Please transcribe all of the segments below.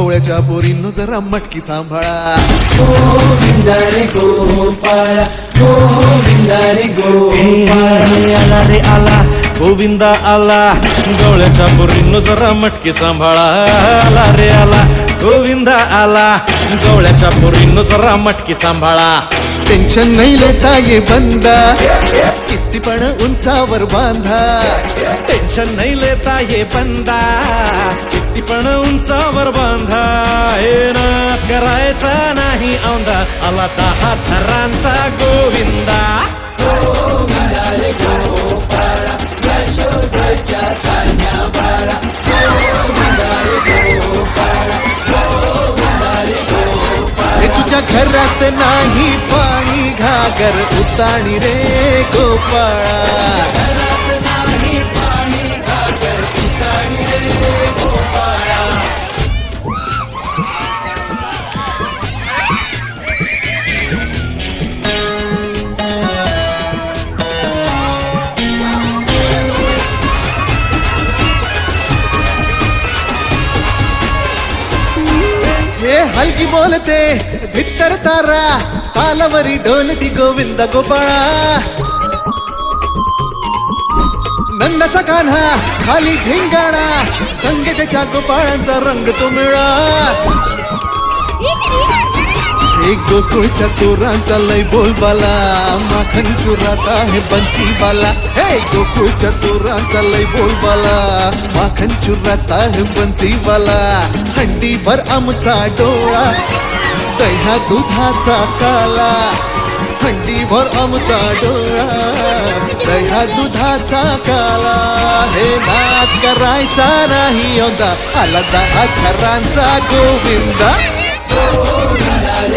गवळ्याच्या बोरीनं जरा मटकी सांभाळा. गोविंदा रे गोपाळ रे गोपाळ. आला रे आला गोविंदा आला. गवळ्याच्या बोरीनं जरा मटकी सांभाळा. आला रे आला गोविंदा आला. गवळ्याच्या बोरीनं जरा मटकी सांभाळा. टेन्शन नाही लेता ये बंदा. किती पण उंचावर बांधा. टेन्शन नाही लेता ये बंदा. उंचावर बांधा. हे ना करायचा नाही औंदा. आला दहा थरांचा गोविंदा. तुझ्या घरात नाही पाणी घागर उताणी रे गोपाळा. हलकी बोलते भित्तर तारा तालावरी ढोलती गोविंद गोपाळा. नंदाचा कान्हा खाली धिंगाणा संग गोपाळांचा रंग तो मिळा एक गोकुळच्या चोरांचा लय बोलबाला. माखन चोरात आहे बन्सीबाला. हे गोकुळच्या चोरांचा लय बोलबाला. माखन चोरात आहे बन्सीबाला. हंडी भर आमचा डोळा दह्या दुधाचा काला. हंडी भर आमचा डोळा दह्या दुधाचा काला. हे नाद करायचा नाही होता आला दहा थरांचा गोविंदा.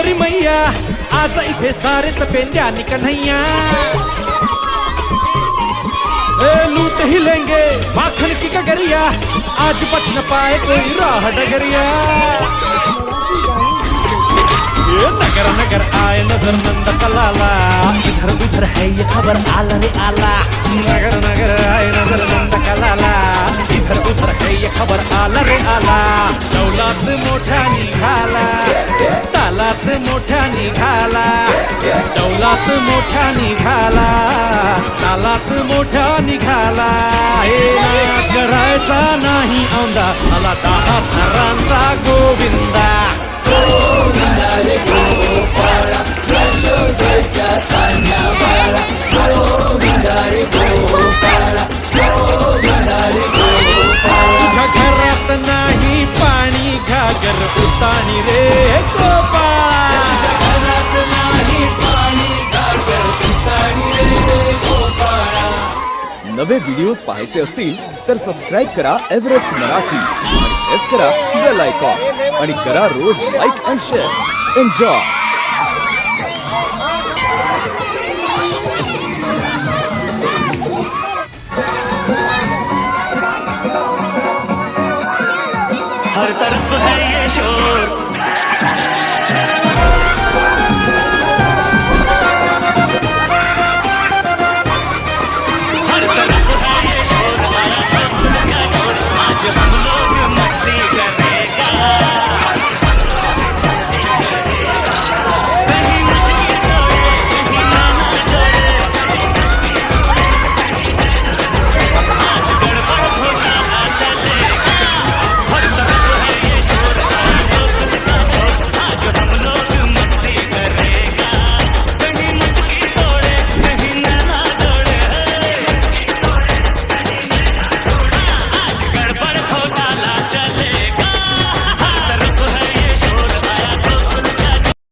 गोरी मैया. आज इथे सारेच पेंद्या कन्हैया ए लूट ही लेंगे. माखन की कगरिया. आज बच न पाए कोई राह डगरिया. ये नगर नगर आए नजर नंद कलाला. इधर उधर है ये खबर आला रे आला. नगर नगर आए नजर नंद कलाला. इधर उधर है ये खबर आला रे आला. तालात मोठा निघाला तालात मोठा निघाला दौलात मोठा निघाला तालात मोठा निघाला. हे करायचा नाही औंदा आला दहा थरांचा गोविंदा. पाणी घागर उताणी रे नवे व्हिडिओज पाहायचे असतील तर सबस्क्राईब करा एव्हरेस्ट मराठी आणि प्रेस करा बेल आयकॉन आणि करा रोज लाईक अँड शेअर एन्जॉय हर तरफ है ये शोर